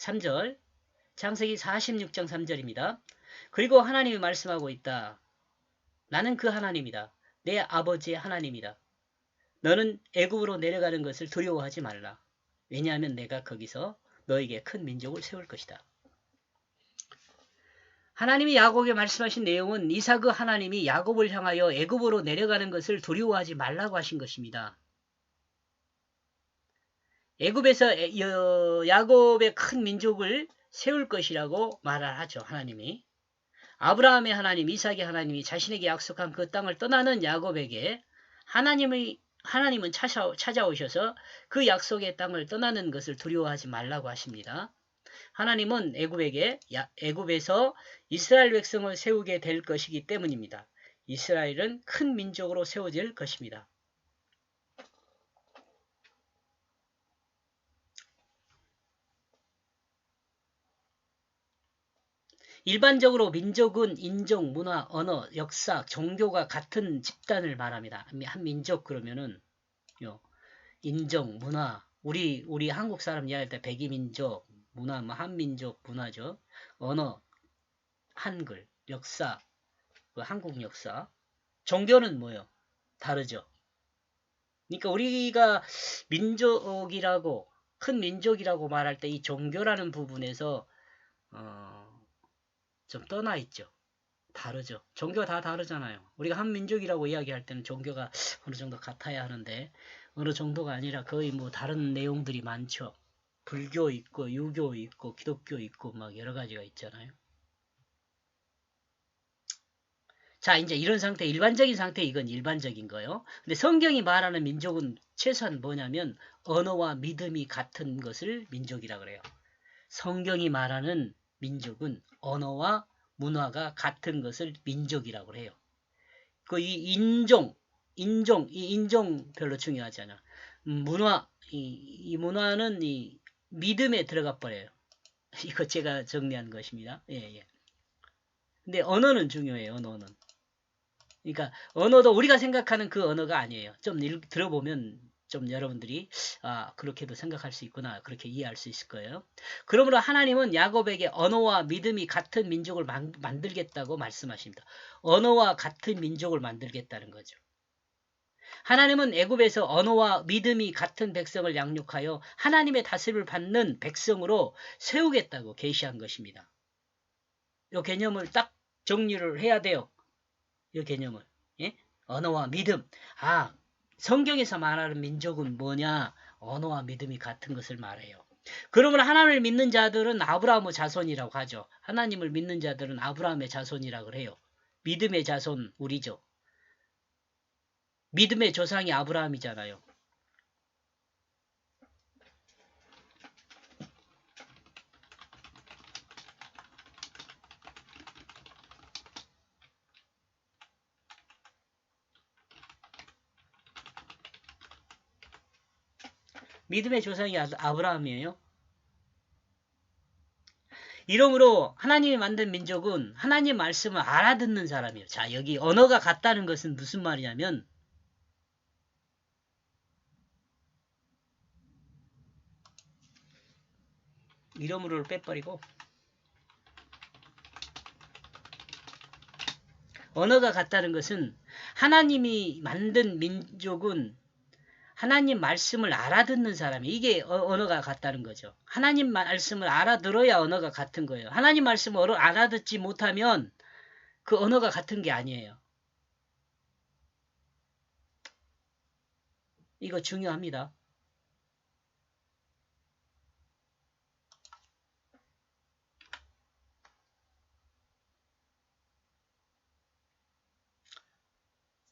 3절 창세기 46장 3절입니다. 그리고 하나님이 말씀하고 있다. 나는 그 하나님이다. 내 아버지의 하나님이다. 너는 애굽으로 내려가는 것을 두려워하지 말라. 왜냐하면 내가 거기서 너에게 큰 민족을 세울 것이다. 하나님이 야곱에게 말씀하신 내용은 이삭그 하나님이 야곱을 향하여 애굽으로 내려가는 것을 두려워하지 말라고 하신 것입니다. 애굽에서 야곱의 큰 민족을 세울 것이라고 말을 하죠. 하나님이. 아브라함의 하나님, 이삭의 하나님이 자신에게 약속한 그 땅을 떠나는 야곱에게 하나님의 하나님은 찾아, 찾아오셔서 그 약속의 땅을 떠나는 것을 두려워하지 말라고 하십니다. 하나님은 애굽에게 야- 애굽에서 이스라엘 백성을 세우게 될 것이기 때문입니다. 이스라엘은 큰 민족으로 세워질 것입니다. 일반적으로 민족은 인종, 문화, 언어, 역사, 종교가 같은 집단을 말합니다. 한 민족 그러면은 요 인종, 문화, 우리 우리 한국 사람 이야기할 때 백이민족, 문화, 뭐 한민족 문화죠. 언어, 한글, 역사, 그 한국 역사, 종교는 뭐요? 다르죠. 그러니까 우리가 민족이라고 큰 민족이라고 말할 때 이 종교라는 부분에서 어, 좀 떠나 있죠. 다르죠. 종교가 다 다르잖아요. 우리가 한 민족이라고 이야기할 때는 종교가 어느 정도 같아야 하는데 어느 정도가 아니라 거의 뭐 다른 내용들이 많죠. 불교 있고 유교 있고 기독교 있고 막 여러 가지가 있잖아요. 자, 이제 이런 상태, 일반적인 상태, 이건 일반적인 거요. 근데 성경이 말하는 민족은 최소한 뭐냐면 언어와 믿음이 같은 것을 민족이라 그래요. 성경이 말하는 민족은 언어와 문화가 같은 것을 민족이라고 해요. 그 이 인종, 인종, 이 인종 별로 중요하지 않아. 음, 문화, 이, 이 문화는 이 믿음에 들어가 버려요. 이거 제가 정리한 것입니다. 예, 예. 근데 언어는 중요해요, 언어는. 그러니까 언어도 우리가 생각하는 그 언어가 아니에요. 좀 읽, 들어보면 좀 여러분들이 아 그렇게도 생각할 수 있구나 그렇게 이해할 수 있을 거예요. 그러므로 하나님은 야곱에게 언어와 믿음이 같은 민족을 만, 만들겠다고 말씀하십니다. 언어와 같은 민족을 만들겠다는 거죠. 하나님은 애굽에서 언어와 믿음이 같은 백성을 양육하여 하나님의 다스림을 받는 백성으로 세우겠다고 계시한 것입니다. 이 개념을 딱 정리를 해야 돼요. 이 개념을. 예? 언어와 믿음. 아, 성경에서 말하는 민족은 뭐냐? 언어와 믿음이 같은 것을 말해요. 그러면 하나님을 믿는 자들은 아브라함의 자손이라고 하죠. 하나님을 믿는 자들은 아브라함의 자손이라고 해요. 믿음의 자손 우리죠. 믿음의 조상이 아브라함이잖아요. 믿음의 조상이 아- 아브라함이에요. 이러므로 하나님이 만든 민족은 하나님 말씀을 알아듣는 사람이에요. 자, 여기 언어가 같다는 것은 무슨 말이냐면 이러므로를 빼버리고 언어가 같다는 것은 하나님이 만든 민족은 하나님 말씀을 알아듣는 사람이 이게 어- 언어가 같다는 거죠. 하나님 말씀을 알아들어야 언어가 같은 거예요. 하나님 말씀을 알아듣지 못하면 그 언어가 같은 게 아니에요. 이거 중요합니다.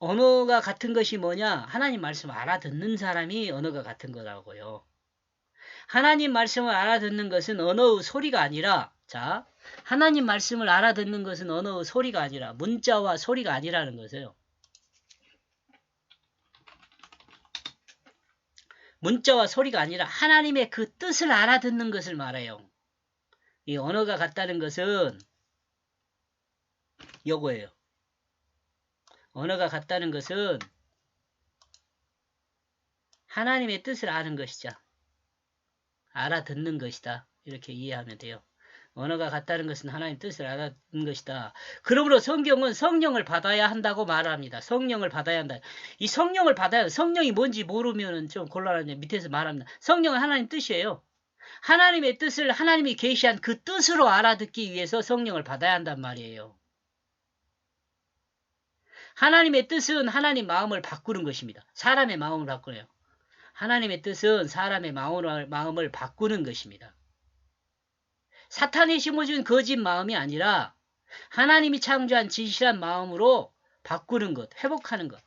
언어가 같은 것이 뭐냐? 하나님 말씀을 알아듣는 사람이 언어가 같은 거라고요. 하나님 말씀을 알아듣는 것은 언어의 소리가 아니라, 자, 하나님 말씀을 알아듣는 것은 언어의 소리가 아니라, 문자와 소리가 아니라는 것이에요. 문자와 소리가 아니라 하나님의 그 뜻을 알아듣는 것을 말해요. 이 언어가 같다는 것은 요거예요. 언어가 같다는 것은 하나님의 뜻을 아는 것이죠. 알아듣는 것이다. 이렇게 이해하면 돼요. 언어가 같다는 것은 하나님 뜻을 알아듣는 것이다. 그러므로 성경은 성령을 받아야 한다고 말합니다. 성령을 받아야 한다. 이 성령을 받아야 성령이 뭔지 모르면 좀 곤란한데 밑에서 말합니다. 성령은 하나님 뜻이에요. 하나님의 뜻을 하나님이 계시한 그 뜻으로 알아듣기 위해서 성령을 받아야 한단 말이에요. 하나님의 뜻은 하나님 마음을 바꾸는 것입니다. 사람의 마음을 바꾸네요. 하나님의 뜻은 사람의 마음을, 마음을 바꾸는 것입니다. 사탄이 심어준 거짓 마음이 아니라 하나님이 창조한 진실한 마음으로 바꾸는 것, 회복하는 것.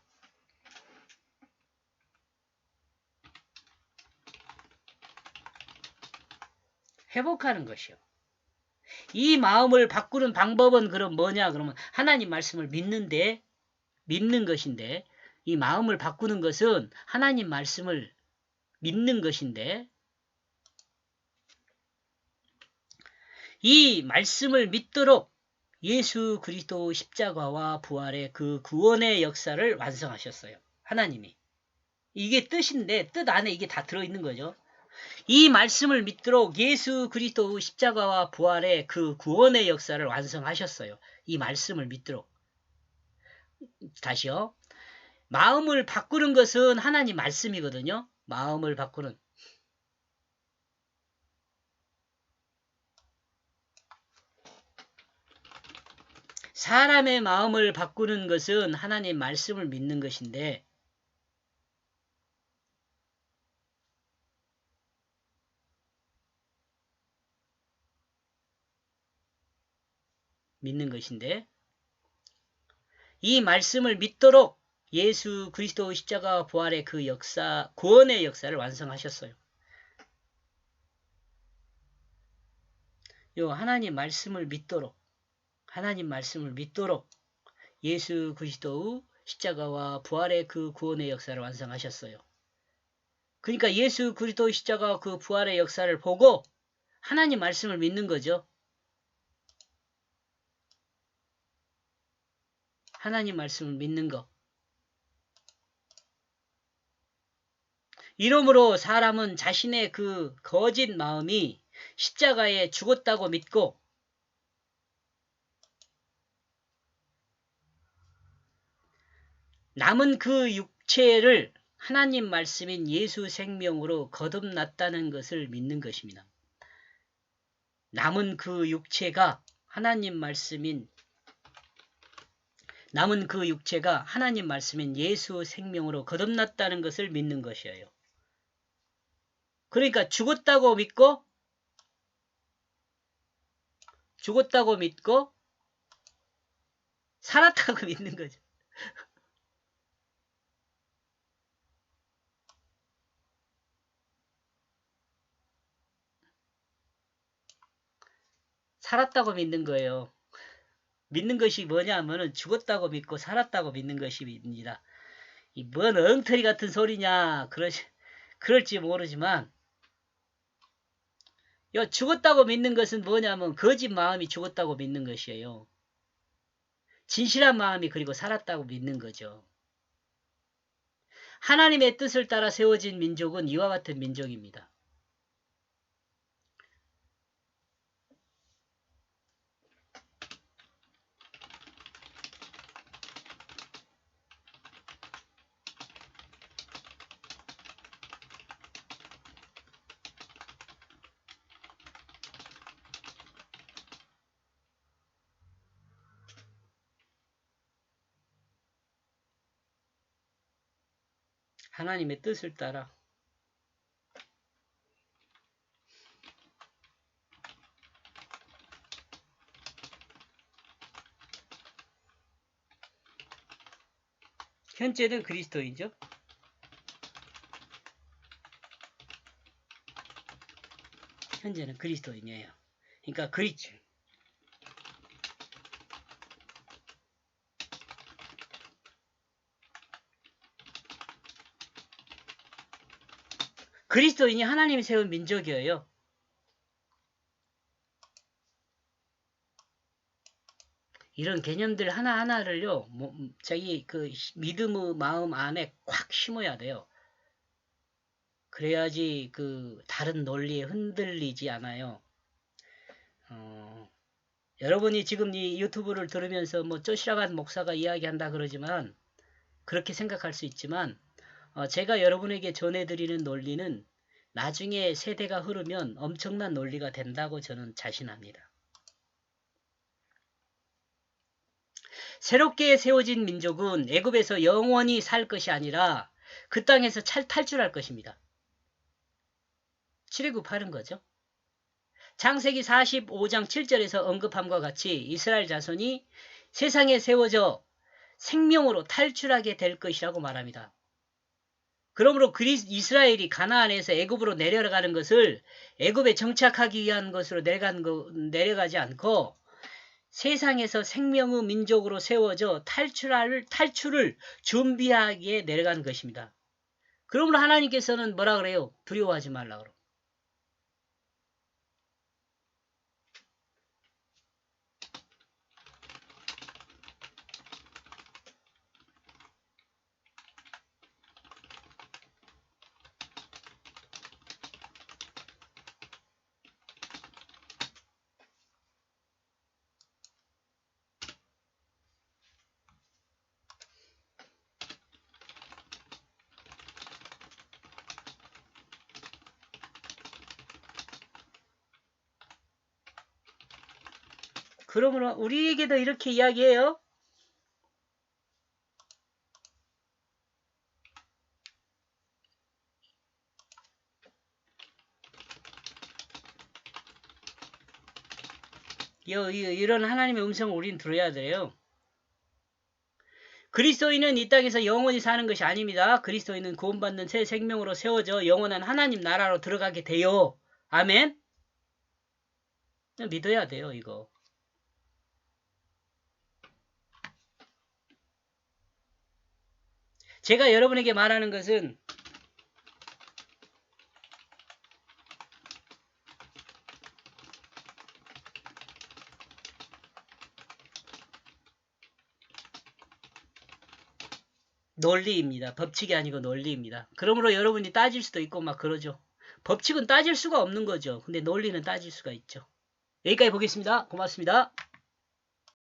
회복하는 것이요. 이 마음을 바꾸는 방법은 그럼 뭐냐? 그러면 하나님 말씀을 믿는데, 믿는 것인데, 이 마음을 바꾸는 것은 하나님 말씀을 믿는 것인데, 이 말씀을 믿도록 예수 그리스도 십자가와 부활의 그 구원의 역사를 완성하셨어요. 하나님이. 이게 뜻인데 뜻 안에 이게 다 들어있는 거죠. 이 말씀을 믿도록 예수 그리스도 십자가와 부활의 그 구원의 역사를 완성하셨어요. 이 말씀을 믿도록. 다시요. 마음을 바꾸는 것은 하나님 말씀이거든요. 마음을 바꾸는. 사람의 마음을 바꾸는 것은 하나님 말씀을 믿는 것인데 믿는 것인데 이 말씀을 믿도록 예수 그리스도 십자가 부활의 그 역사, 구원의 역사를 완성하셨어요. 요 하나님 말씀을 믿도록 하나님 말씀을 믿도록 예수 그리스도의 십자가와 부활의 그 구원의 역사를 완성하셨어요. 그러니까 예수 그리스도의 십자가와 그 부활의 역사를 보고 하나님 말씀을 믿는 거죠. 하나님 말씀을 믿는 것. 이러므로 사람은 자신의 그 거짓 마음이 십자가에 죽었다고 믿고 남은 그 육체를 하나님 말씀인 예수 생명으로 거듭났다는 것을 믿는 것입니다. 남은 그 육체가 하나님 말씀인 남은 그 육체가 하나님 말씀인 예수 생명으로 거듭났다는 것을 믿는 것이에요. 그러니까 죽었다고 믿고 죽었다고 믿고 살았다고 믿는 거죠. 살았다고 믿는 거예요. 믿는 것이 뭐냐 하면은 죽었다고 믿고 살았다고 믿는 것입니다. 이 뭔 엉터리 같은 소리냐 그러 그럴지 모르지만 요 죽었다고 믿는 것은 뭐냐면 거짓 마음이 죽었다고 믿는 것이에요. 진실한 마음이 그리고 살았다고 믿는 거죠. 하나님의 뜻을 따라 세워진 민족은 이와 같은 민족입니다. 하나님의 뜻을 따라 현재는 그리스도인죠. 현재는 그리스도인이에요. 그러니까 그리스도 그리스도인이 하나님이 세운 민족이에요. 이런 개념들 하나하나를요, 뭐, 자기 그 믿음의 마음 안에 꽉 심어야 돼요. 그래야지 그 다른 논리에 흔들리지 않아요. 어, 여러분이 지금 이 유튜브를 들으면서 뭐 쪼시락한 목사가 이야기한다 그러지만 그렇게 생각할 수 있지만 어, 제가 여러분에게 전해드리는 논리는 나중에 세대가 흐르면 엄청난 논리가 된다고 저는 자신합니다. 새롭게 세워진 민족은 애굽에서 영원히 살 것이 아니라 그 땅에서 찰, 탈출할 것입니다. 출애굽하는 거죠. 창세기 45장 7절에서 언급함과 같이 이스라엘 자손이 세상에 세워져 생명으로 탈출하게 될 것이라고 말합니다. 그러므로 그리 이스라엘이 가나안에서 애굽으로 내려가는 것을 애굽에 정착하기 위한 것으로 내려간 거, 내려가지 않고 세상에서 생명의 민족으로 세워져 탈출할 탈출을 준비하기에 내려간 것입니다. 그러므로 하나님께서는 뭐라 그래요? 두려워하지 말라 그러. 그러므로 우리에게도 이렇게 이야기해요. 이런 하나님의 음성을 우리는 들어야 돼요. 그리스도인은 이 땅에서 영원히 사는 것이 아닙니다. 그리스도인은 구원받는 새 생명으로 세워져 영원한 하나님 나라로 들어가게 돼요. 아멘? 믿어야 돼요, 이거. 제가 여러분에게 말하는 것은 논리입니다. 법칙이 아니고 논리입니다. 그러므로 여러분이 따질 수도 있고 막 그러죠. 법칙은 따질 수가 없는 거죠. 근데 논리는 따질 수가 있죠. 여기까지 보겠습니다. 고맙습니다.